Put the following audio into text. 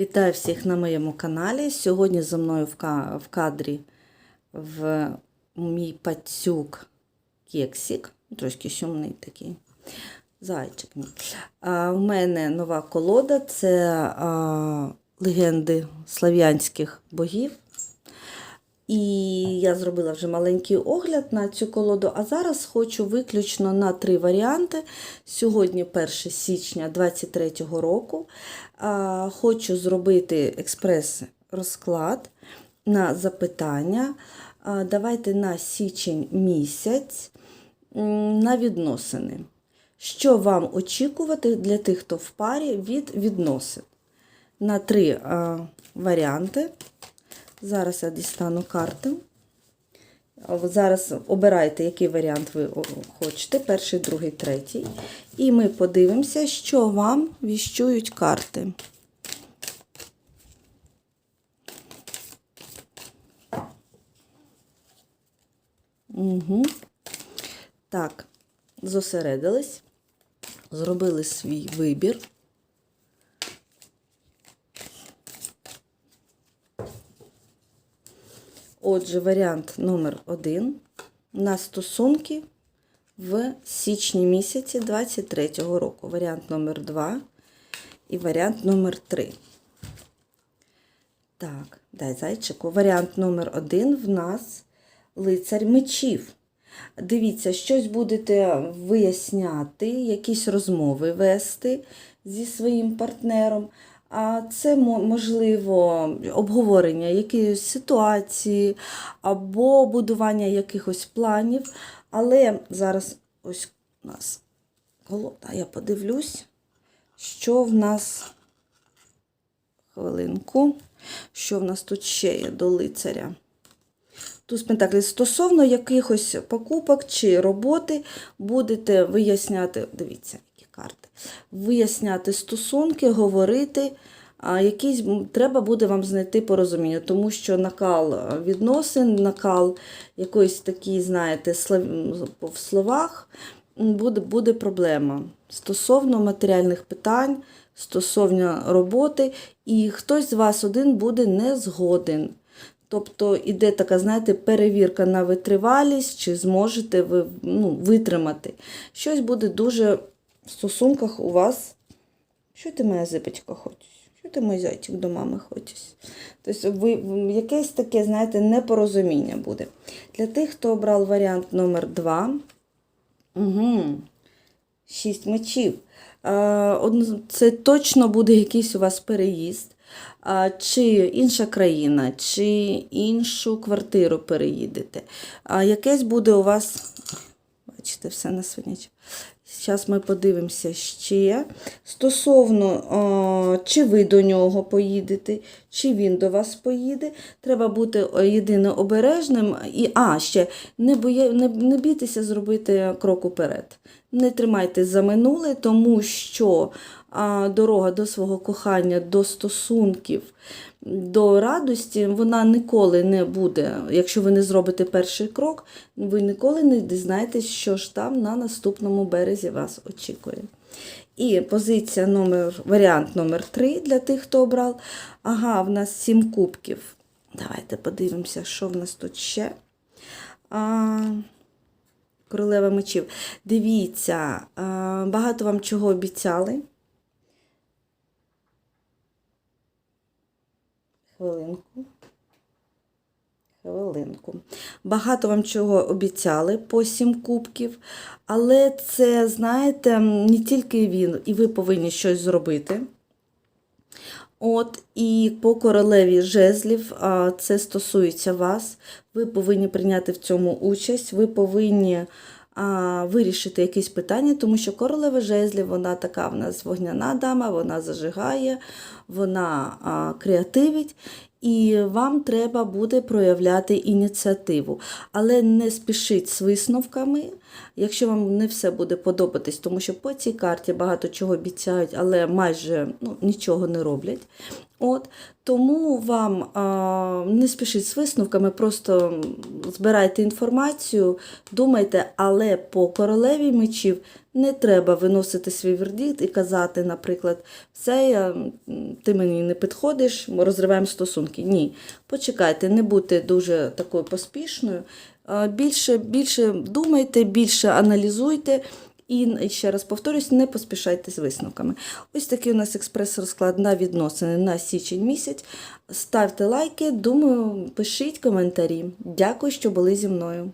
Вітаю всіх на моєму каналі. Сьогодні зі мною в кадрі в мій пацюк Кексік. Трошки шумний такий. Зайчик. А, у мене нова колода це а, легенди слав'янських богів. І я зробила вже маленький огляд на цю колоду, а зараз хочу виключно на три варіанти. Сьогодні 1 січня 2023 року. Хочу зробити експрес-розклад на запитання. Давайте на січень місяць на відносини. Що вам очікувати для тих, хто в парі від відносин? На три варіанти. Зараз я дістану карти. Зараз обирайте, який варіант ви хочете: перший, другий, третій. І ми подивимося, що вам віщують карти. Угу. Так, зосередились, зробили свій вибір. Отже, варіант номер один на стосунки в січні місяці 23 року. Варіант номер два і варіант номер три. Так, дай зайчику. Варіант номер один в нас лицар мечів. Дивіться, щось будете виясняти, якісь розмови вести зі своїм партнером. А це можливо обговорення якоїсь ситуації або будування якихось планів. Але зараз ось у нас колода, я подивлюсь, що в нас. Хвилинку, що в нас тут ще є до лицаря. Туз Пентаклів стосовно якихось покупок чи роботи будете виясняти, дивіться, карти, виясняти стосунки, говорити, а якісь м, треба буде вам знайти порозуміння, тому що накал е, відносин, накал якоїсь такий, знаєте, в словах буде, буде проблема стосовно матеріальних питань, стосовно роботи, і хтось з вас один буде не згоден. Тобто іде така, знаєте, перевірка на витривалість, чи зможете ви ну, витримати. Щось буде дуже в стосунках у вас. Що ти моя зипочка хочеш? Що ти мій зайчик до мами хочеш? Тобто ви, якесь таке, знаєте, непорозуміння буде. Для тих, хто обрав варіант номер 2, угу. шість мечів. Це точно буде якийсь у вас переїзд, чи інша країна, чи іншу квартиру переїдете. Якесь буде у вас, бачите, все на свинячку. Зараз ми подивимося ще. Стосовно, о, чи ви до нього поїдете, чи він до вас поїде. Треба бути єдино єдине обережним. І, а, ще не, боє, не, не бійтеся зробити крок уперед. Не тримайтесь за минуле, тому що а, дорога до свого кохання, до стосунків, до радості, вона ніколи не буде. Якщо ви не зробите перший крок, ви ніколи не дізнаєтесь, що ж там на наступному березі вас очікує. І позиція номер, варіант номер 3 для тих, хто обрав. Ага, в нас 7 кубків. Давайте подивимося, що в нас тут ще. А, королева мечів. Дивіться, багато вам чого обіцяли. Хвилинку. Хвилинку. Багато вам чого обіцяли по сім кубків, але це, знаєте, не тільки він, і ви повинні щось зробити. От, і по королеві жезлів а, це стосується вас. Ви повинні прийняти в цьому участь, ви повинні вирішити якісь питання, тому що королева жезлів, вона така в нас вогняна дама, вона зажигає, вона а, креативить. І вам треба буде проявляти ініціативу. Але не спішіть з висновками, якщо вам не все буде подобатись, тому що по цій карті багато чого обіцяють, але майже ну, нічого не роблять. От, тому вам а, не спішіть з висновками, просто збирайте інформацію, думайте, але по королеві мечів Не треба виносити свій вердикт і казати, наприклад, все, ти мені не підходиш, ми розриваємо стосунки. Ні. Почекайте, не будьте дуже такою поспішною. Більше, більше думайте, більше аналізуйте. І ще раз повторюсь, не поспішайте з висновками. Ось такий у нас експрес-розклад на відносини на січень місяць. Ставте лайки, думаю, пишіть коментарі. Дякую, що були зі мною.